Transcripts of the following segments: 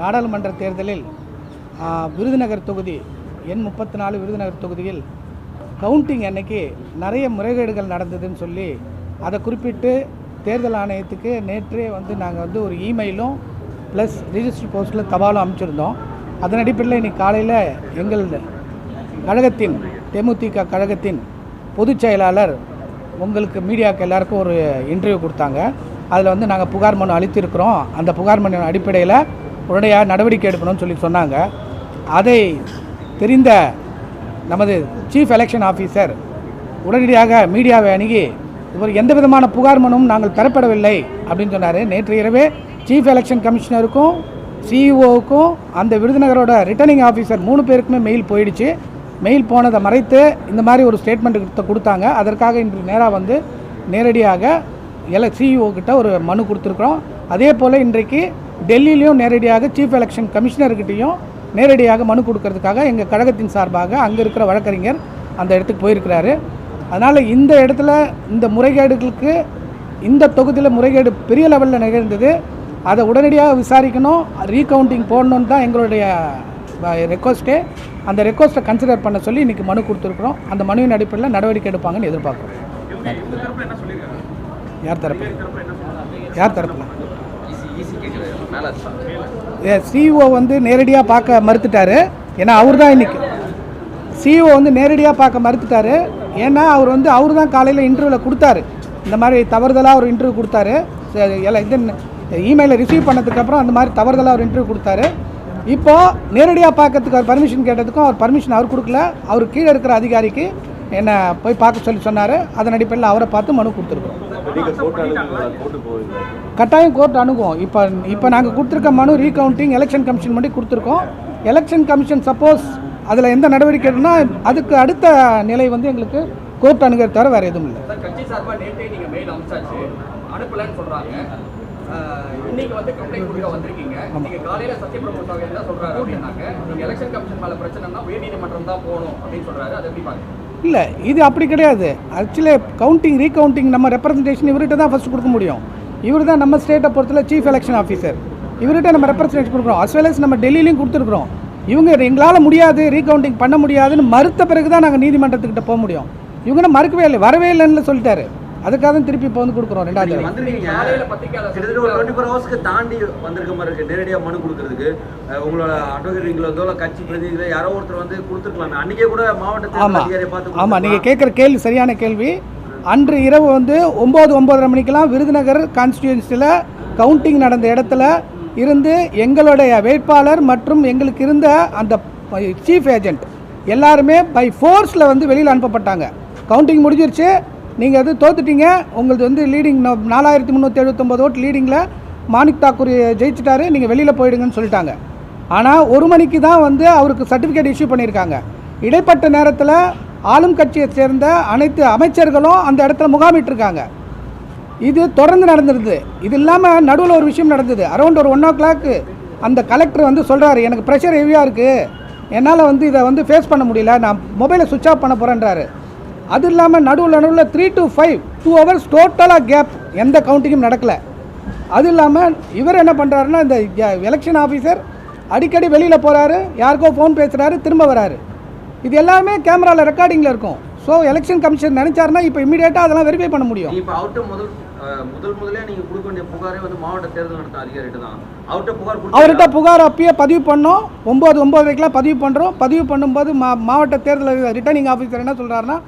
நாடாளுமன்ற தேர்தலில் விருதுநகர் தொகுதி எண் முப்பத்தி நாலு விருதுநகர் தொகுதியில் கவுண்டிங் அன்னைக்கு நிறைய முறைகேடுகள் நடந்ததுன்னு சொல்லி அதை குறிப்பிட்டு தேர்தல் ஆணையத்துக்கு நேற்றே வந்து நாங்கள் வந்து ஒரு இமெயிலும் ப்ளஸ் ரிஜிஸ்டர் போஸ்ட்டில் தபாலும் அனுப்பிச்சிருந்தோம் அதன் அடிப்படையில் இன்னைக்கு காலையில் எங்கள் கழகத்தின் தேமுதிக கழகத்தின் பொதுச் செயலாளர் உங்களுக்கு மீடியாவுக்கு எல்லாருக்கும் ஒரு இன்டர்வியூ கொடுத்தாங்க. அதில் வந்து நாங்கள் புகார் மனு அளித்திருக்கிறோம். அந்த புகார் மனு அடிப்படையில் உடனடியாக நடவடிக்கை எடுக்கணும்னு சொல்லி சொன்னாங்க. அதை தெரிந்த நமது சீஃப் எலெக்ஷன் ஆஃபீஸர் உடனடியாக மீடியாவை அணுகி இவர் எந்த விதமான புகார் மனும் நாங்கள் பெறப்படவில்லை அப்படின்னு சொன்னார். நேற்று இரவே சீஃப் எலெக்ஷன் கமிஷனருக்கும் சிஇஓவுக்கும் அந்த விருதுநகரோட ரிட்டர்னிங் ஆஃபீஸர் மூணு பேருக்குமே மெயில் போயிடுச்சு. மெயில் போனதை மறைத்து இந்த மாதிரி ஒரு ஸ்டேட்மெண்ட் கொடுத்தாங்க. அதற்காக இன்று நேராக வந்து நேரடியாக எல சிஇஓ கிட்ட ஒரு மனு கொடுத்துருக்குறோம். அதே போல் இன்றைக்கு டெல்லியிலையும் நேரடியாக சீஃப் எலெக்ஷன் கமிஷனர்கிட்டையும் நேரடியாக மனு கொடுக்கறதுக்காக எங்கள் கழகத்தின் சார்பாக அங்கே இருக்கிற வழக்கறிஞர் அந்த இடத்துக்கு போயிருக்கிறாரு. அதனால் இந்த இடத்துல இந்த முறைகேடுகளுக்கு இந்த தொகுதியில் முறைகேடு பெரிய லெவலில் நிகழ்ந்தது. அதை உடனடியாக விசாரிக்கணும் ரீகவுண்டிங் போடணுன்னு தான் எங்களுடைய ரெக்வஸ்ட்டே அந்த ரெக்வஸ்ட்டை கன்சிடர் பண்ண சொல்லி இன்றைக்கி மனு கொடுத்துருக்குறோம். அந்த மனுவின் அடிப்படையில் நடவடிக்கை எடுப்பாங்கன்னு எதிர்பார்க்குறோம். யார் தரப்பு யார் தரப்புல? சிஇஓ வந்து நேரடியாக பார்க்க மறுத்துட்டாரு. ஏன்னா அவர் தான் இன்னைக்கு. சிஇஓ வந்து நேரடியாக பார்க்க மறுத்துட்டாரு. ஏன்னா அவர் வந்து அவர் தான் காலையில் இன்டர்வியூவில் கொடுத்தாரு. இந்த மாதிரி தவறுதலாக ஒரு இன்டர்வியூ கொடுத்தாரு. எல்லாம் இது இமெயிலை ரிசீவ் பண்ணதுக்கப்புறம் அந்த மாதிரி தவறுதலாக ஒரு இன்டர்வியூ கொடுத்தாரு. இப்போது நேரடியாக பார்க்கறதுக்கு அவர் பர்மிஷன் கேட்டதுக்கும் அவர் பர்மிஷன் அவர் கொடுக்கல. அவர் கீழே இருக்கிற அதிகாரிக்கு என்னை போய் பார்க்க சொல்லி சொன்னார். அதன் அடிப்படையில் அவரை பார்த்து மனு கொடுத்துருக்குறோம் கட்டாயம் கோர்ட் அணுகும். இப்போ இப்போ நாங்கள் கொடுத்துருக்க மனு ரீகவுண்டிங் எலெக்ஷன் கமிஷன் பண்ணி கொடுத்துருக்கோம். எலெக்ஷன் கமிஷன் சப்போஸ் அதில் எந்த நடவடிக்கை எடுனா அதுக்கு அடுத்த நிலை வந்து எங்களுக்கு கோர்ட் அணுகிறது தவிர வேறு எதுவும் இல்லை. சார் கட்சி சார்பா நேற்றே நீங்க மெயில் அனுப்பிச்சாச்சு அனுப்பலன்னு சொல்றாங்க. ஆஹ், இன்னைக்கு வந்து கம்ப்ளைண்ட் கொடுக்க வந்திருக்கீங்க. நீங்க காலையில என்ன சொல்றாரு அப்படின்னாங்க. நீங்க எலெக்ஷன் கமிஷன் மேல பிரச்சனைனா உயர்நீதிமன்றம் தான் போகணும் அப்படின்னு சொல்றாரு. அதை எப்படி பாருங்க இல்லை இது அப்படி கிடையாது. ஆக்சுவலி கவுண்டிங் ரீகவுண்டிங் நம்ம ரெப்ரசன்டேஷன் இவர்கிட்ட தான் ஃபஸ்ட் கொடுக்க முடியும். இவர் தான் நம்ம ஸ்டேட்டை பொறுத்தல சீஃப் எலெக்ஷன் ஆஃபீஸர் இவர்கிட்ட நம்ம ரெப்ரசன்டேஷன் கொடுக்குறோம். அஸ் வெல் அஸ் நம்ம டெல்லியிலையும் கொடுத்துருக்குறோம். இவங்க எங்களால் முடியாது ரீகவுண்டிங் பண்ண முடியாதுன்னு மறுத்த பிறகு தான் நாங்கள் நீதிமன்றத்துக்கிட்ட போக முடியும். இவங்க மறுக்கவே இல்லை வரவே இல்லைன்னு சொல்லிட்டாரு. அதுக்காக தான் திருப்பி இப்போ வந்து கொடுக்குறோம் ரெண்டாவது தடவை. வந்திருக்கீங்க தாண்டி வந்திருக்க மாதிரி இருக்கு. நேரடியாக மனு கொடுக்கறதுக்கு. உங்களோட அட்வொகேட் விங்களோ இல்லை கட்சி பிரதிநிதிகளோ யாரோ ஒருத்தர் வந்து கொடுத்துருக்கலாமே. அன்னைக்கே கூட மாவட்ட அதிகாரியை பார்த்து ஆமாம் நீங்கள் கேட்குற கேள்வி சரியான கேள்வி. அன்று இரவு வந்து ஒம்பது ஒம்பதரை மணிக்கெல்லாம் விருதுநகர் கான்ஸ்டியூன்சியில் கவுண்டிங் நடந்த இடத்துல இருந்து எங்களுடைய வேட்பாளர் மற்றும் எங்களுக்கு இருந்த அந்த சீஃப் ஏஜென்ட் எல்லாருமே பை ஃபோர்ஸில் வந்து வெளியில் அனுப்பப்பட்டாங்க. கவுண்டிங் முடிஞ்சிருச்சு. நீங்கள் அது தோத்துட்டீங்க. உங்களுக்கு வந்து லீடிங் நாலாயிரத்தி முந்நூற்றி எழுபத்தொம்போது ஓட்டு லீடிங்கில் மாணிக் தாக்கூர் ஜெயிச்சிட்டாரு. நீங்கள் வெளியில் போயிடுங்கன்னு சொல்லிட்டாங்க. ஆனால் ஒரு மணிக்கு தான் வந்து அவருக்கு சர்டிஃபிகேட் இஷ்யூ பண்ணியிருக்காங்க. இடைப்பட்ட நேரத்தில் ஆளும் கட்சியை சேர்ந்த அனைத்து அமைச்சர்களும் அந்த இடத்துல முகாமிட்டிருக்காங்க. இது தொடர்ந்து நடந்துருது. இது இல்லாமல் நடுவில் ஒரு விஷயம் நடந்தது. அரௌண்ட் ஒரு ஒன் ஓ கிளாக்கு அந்த கலெக்டர் வந்து சொல்கிறாரு எனக்கு ப்ரெஷர் ஹெவியாக இருக்குது என்னால் வந்து இதை வந்து ஃபேஸ் பண்ண முடியல. நான் மொபைலை சுவிட்ச் ஆஃப் பண்ண போகிறேன்றாரு அது இல்லாமல் நடுவில் நடுவில் three to five two hours டோட்டலாக கேப் எந்த கவுண்டிங்கும் நடக்கலை. அது இல்லாமல் இவர் என்ன பண்ணுறாருன்னா இந்த எலெக்ஷன் ஆஃபீஸர் அடிக்கடி வெளியில் போகிறாரு யாருக்கோ ஃபோன் பேசுகிறாரு திரும்ப வராரு. இது எல்லாமே கேமராவில் ரெக்கார்டிங்கில் இருக்கும். ஸோ எலெக்ஷன் கமிஷன் நினச்சாருன்னா இப்போ இமீடியட்டாக அதெல்லாம் வெரிஃபை பண்ண முடியும். இப்போ அவர்கிட்ட முதல் முதல் முதலே நீங்க கொடுக்க வேண்டிய புகாரே வந்து மாவட்ட தேர்தல் நடத்தும் அதிகாரிகிட்ட தான். அவர்கிட்ட புகார்? அவர்கிட்ட புகார் அப்பயே பதிவு பண்ணோம். ஒம்பது ஒம்பதுக்கெலாம் பதிவு பண்ணுறோம் பதிவு பண்ணும்போது மா மாவட்ட தேர்தல் ரிட்டர்னிங் ஆஃபீஸர் என்ன சொல்கிறாருன்னா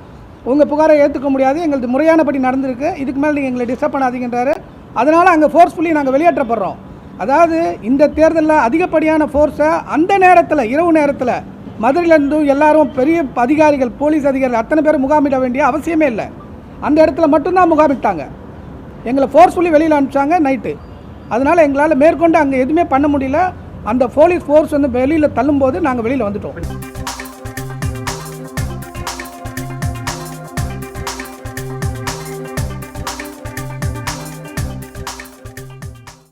உங்கள் புகாரை ஏற்றுக்க முடியாது. எங்களுக்கு முறையானபடி நடந்திருக்கு. இதுக்கு மேலே நீங்கள் எங்களை டிஸ்டர்ப் பண்ணாதீங்கன்றாரு. அதனால் அங்கே ஃபோர்ஸ்ஃபுல்லி நாங்கள் வெளியேற்றப்படுறோம். அதாவது இந்த தேர்தலில் அதிகப்படியான ஃபோர்ஸை அந்த நேரத்தில் இரவு நேரத்தில் மதுரையிலேருந்து எல்லாரும் பெரிய அதிகாரிகள் போலீஸ் அதிகாரிகள் அத்தனை பேர் முகாமிட வேண்டிய அவசியமே இல்லை. அந்த இடத்துல மட்டும்தான் முகாமிட்டாங்க. எங்களை ஃபோர்ஸ்ஃபுல்லி வெளியில் அனுப்பிச்சாங்க நைட்டு அதனால் எங்களால் மேற்கொண்டு அங்கே எதுவுமே பண்ண முடியல. அந்த போலீஸ் ஃபோர்ஸ் வந்து வெளியில் தள்ளும்போது நாங்கள் வெளியில் வந்துட்டோம்.